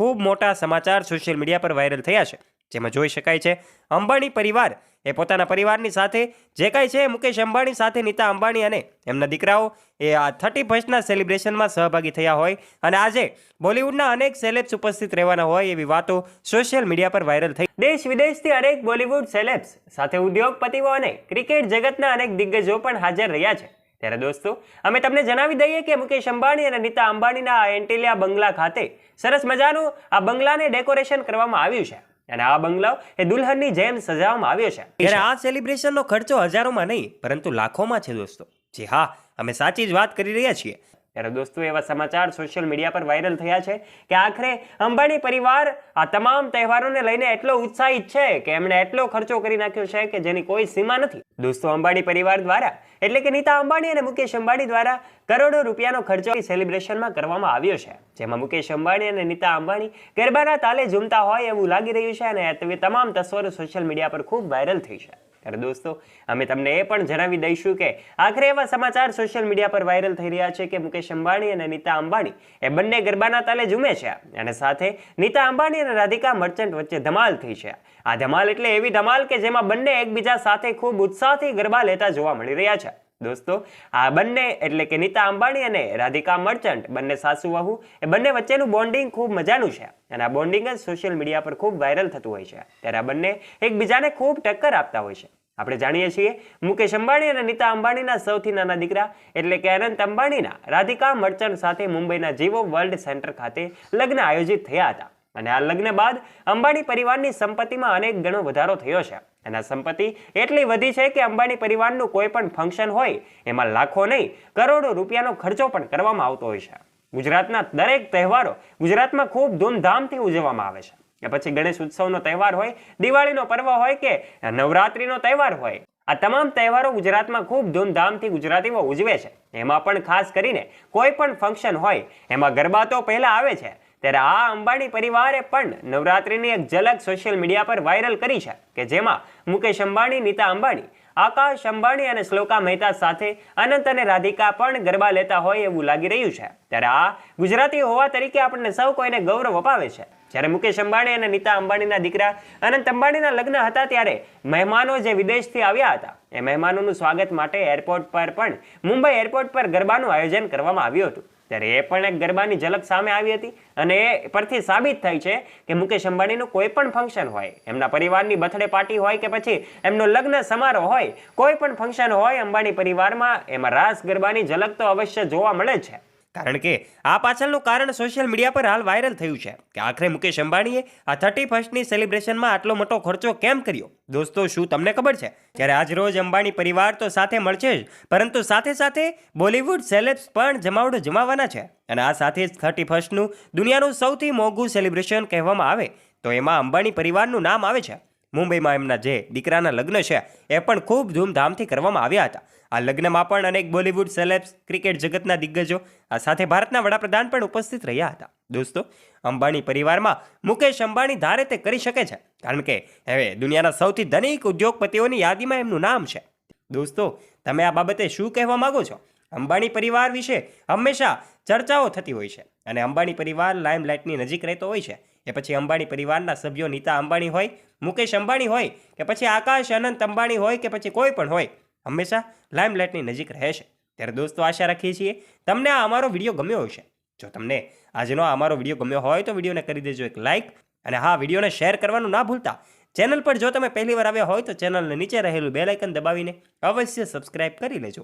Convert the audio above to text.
ખૂબ મોટા સમાચાર સોશિયલ મીડિયા પર વાયરલ થયા છે, જેમાં જોઈ શકાય છે, અંબાણી પરિવાર એ પોતાના પરિવારની સાથે, જે કાંઈ છે મુકેશ અંબાણી સાથે, નીતા અંબાણી અને એમના દીકરાઓ એ આ થર્ટી ફર્સ્ટના સેલિબ્રેશનમાં સહભાગી થયા હોય અને આજે બોલિવૂડના અનેક સેલેબ્સ ઉપસ્થિત રહેવાના હોય એવી વાતો સોશિયલ મીડિયા પર વાયરલ થઈ. દેશ વિદેશથી અનેક બોલિવૂડ સેલેબ્સ, સાથે ઉદ્યોગપતિઓ અને ક્રિકેટ જગતના અનેક દિગ્ગજો પણ હાજર રહ્યા છે. ત્યારે દોસ્તો, અમે તમને જણાવી દઈએ કે મુકેશ અંબાણી અને નીતા અંબાણીના આ એન્ટિલિયા બંગલા ખાતે સરસ મજાનું આ બંગલાને ડેકોરેશન કરવામાં આવ્યું છે. અને આ બંગલાઓ એ દુલ્હનની જેમ સજાવવામાં આવ્યો છે. ત્યારે આ સેલિબ્રેશનનો ખર્ચો હજારોમાં નહીં, પરંતુ લાખોમાં છે દોસ્તો. જી હા, અમે સાચી જ વાત કરી રહ્યા છીએ. ત્યારે દોસ્તો, એવા સમાચાર સોશિયલ મીડિયા પર વાયરલ થયા છે કે આખરે અંબાણી પરિવાર આ તમામ તહેવારોને લઈને એટલો ઉત્સાહિત છે કે એમણે એટલો ખર્ચો કરી નાખ્યો છે કે જેની કોઈ સીમા નથી. દોસ્તો, અંબાણી પરિવાર દ્વારા, એટલે કે નીતા અંબાણી અને મુકેશ અંબાણી દ્વારા કરોડો રૂપિયાનો ખર્ચો સેલિબ્રેશનમાં કરવામાં આવ્યો છે. જેમાં મુકેશ અંબાણી અને નીતા અંબાણી ગરબાના તાલે ઝૂમતા હોય એવું લાગી રહ્યું છે અને તમામ તસવીરો સોશિયલ મીડિયા પર ખૂબ વાયરલ થઈ છે. ત્યારે દોસ્તો, અમે તમને એ પણ જણાવી દઈશું કે આખરે એવા સમાચાર સોશિયલ મીડિયા પર વાયરલ થઈ રહ્યા છે કે મુકેશ અંબાણી અને નીતા અંબાણી, એ બંને ગરબાના તાલે ઝૂમે છે. અને સાથે નીતા અંબાણી અને રાધિકા મર્ચન્ટ વચ્ચે ધમાલ થઈ છે. આ ધમાલ એટલે એવી ધમાલ કે જેમાં બંને એકબીજા સાથે ખૂબ ઉત્સાહથી ગરબા લેતા જોવા મળી રહ્યા છે. દોસ્તો, આ બંને એટલે કે નીતા અંબાણી અને રાધિકા મર્ચન્ટ, બંને સાસુ વહુ, એ બંને વચ્ચેનું બોન્ડિંગ ખૂબ મજાનું છે અને આ બોન્ડિંગ જ સોશિયલ મીડિયા પર ખૂબ વાયરલ થતું હોય છે. ત્યારે આ બંને એકબીજાને ખૂબ ટક્કર આપતા હોય છે. આપણે જાણીએ છીએ, મુકેશ અંબાણી અને નીતા અંબાણીના સૌથી નાના દીકરા એટલે કે અનંત અંબાણીના રાધિકા મર્ચન્ટ સાથે મુંબઈના જીવો વર્લ્ડ સેન્ટર ખાતે લગ્ન આયોજિત થયા હતા. અને આ લગ્ન બાદ અંબાણી પરિવારની સંપત્તિમાં અનેક ગણો વધારો થયો છે. અને સંપત્તિ એટલી વધી છે કે અંબાણી પરિવારનું કોઈ પણ ફંક્શન હોય, એમાં લાખો નહીં, કરોડો રૂપિયાનો ખર્ચો પણ કરવામાં આવતો હોય છે. ગુજરાતના દરેક તહેવારો ગુજરાતમાં ખૂબ ધૂમધામથી ઉજવવામાં આવે છે. કે પછી ગણેશ ઉત્સવનો તહેવાર હોય, દિવાળીનો પર્વ હોય કે નવરાત્રિનો તહેવાર હોય, આ તમામ તહેવારો ગુજરાતમાં ખૂબ ધૂમધામથી ગુજરાતીઓ ઉજવે છે. એમાં પણ ખાસ કરીને કોઈ પણ ફંક્શન હોય, એમાં ગરબા તો પહેલાં આવે છે ત્યારે આ અંબાણી પરિવારે પણ નવરાત્રિની એક ઝલક સોશિયલ મીડિયા પર વાયરલ કરી છે, કે જેમાં મુકેશ અંબાણી, નીતા અંબાણી, આકાશ અંબાણી અને શ્લોકા મહેતા સાથે અનંત અને રાધિકા પણ ગરબા લેતા હોય એવું લાગી રહ્યું છે. ત્યારે આ ગુજરાતી હોવા તરીકે આપણને સૌ કોઈને ગૌરવ અપાવે છે. જ્યારે મુકેશ અંબાણી અને નીતા અંબાણીના દીકરા અનંત અંબાણીના લગ્ન હતા ત્યારે મહેમાનો જે વિદેશથી આવ્યા હતા, એ મહેમાનોનું સ્વાગત માટે એરપોર્ટ પર પણ, મુંબઈ એરપોર્ટ પર ગરબાનું આયોજન કરવામાં આવ્યું હતું. ત્યારે એ પણ એક ગરબાની ઝલક સામે આવી હતી અને એ પરથી સાબિત થાય છે કે મુકેશ અંબાણીનું કોઈ પણ ફંક્શન હોય, એમના પરિવારની બર્થડે પાર્ટી હોય કે પછી એમનો લગ્ન સમારોહ હોય, કોઈ પણ ફંક્શન હોય અંબાણી પરિવારમાં, એમાં રાસ ગરબાની ઝલક તો અવશ્ય જોવા મળે છે. કારણ કે આ પાછળનું કારણ સોશિયલ મીડિયા પર હાલ વાયરલ થયું છે. કે આખરે મુકેશ અંબાણીએ આ થર્ટી ફર્સ્ટની સેલિબ્રેશનમાં આટલો મોટો ખર્ચો કેમ કર્યો? દોસ્તો, શું તમને ખબર છે? ત્યારે આજ રોજ અંબાણી પરિવાર તો સાથે મળશે જ, પરંતુ સાથે સાથે બોલિવૂડ સેલેબ્સ પણ જમાવડો જમાવવાના છે. અને આ સાથે જ થર્ટી ફર્સ્ટનું દુનિયાનું સૌથી મોંઘું સેલિબ્રેશન કહેવામાં આવે, તો એમાં અંબાણી પરિવારનું નામ આવે છે. મુંબઈમાં એમના જે દીકરાના લગ્ન છે, એ પણ ખૂબ ધૂમધામથી કરવામાં આવ્યા હતા. આ લગ્નમાં પણ અનેક બોલિવૂડ સેલેબ્સ, ક્રિકેટ જગતના દિગ્ગજો, આ સાથે ભારતના વડાપ્રધાન પણ ઉપસ્થિત રહ્યા હતા. દોસ્તો, અંબાણી પરિવારમાં મુકેશ અંબાણી ધારે તે કરી શકે છે, કારણ કે હવે દુનિયાના સૌથી ધનિક ઉદ્યોગપતિઓની યાદીમાં એમનું નામ છે. દોસ્તો, તમે આ બાબતે શું કહેવા માગો છો? અંબાણી પરિવાર વિશે હંમેશા ચર્ચાઓ થતી હોય છે અને અંબાણી પરિવાર લાઇમલાઇટની નજીક રહેતો હોય છે. એ પછી અંબાણી પરિવારના સભ્યો નીતા અંબાણી હોય, મુકેશ અંબાણી હોય, કે પછી આકાશ અનંત અંબાણી હોય, કે પછી કોઈ પણ હોય, હંમેશા લાઇમલાઇટની નજીક રહે છે. ત્યારે દોસ્તો આશા રાખીએ છીએ, તમને આ અમારો વીડિયો ગમ્યો હશે. જો તમને આજનો આ અમારો વીડિયો ગમ્યો હોય તો વિડીયોને કરી દેજો એક લાઇક અને હા, વિડીયોને શેર કરવાનું ના ભૂલતા. ચેનલ પર જો તમે પહેલી વાર આવ્યા હોય તો ચેનલને નીચે રહેલું બેલાઇકન દબાવીને અવશ્ય સબસ્ક્રાઇબ કરી લેજો.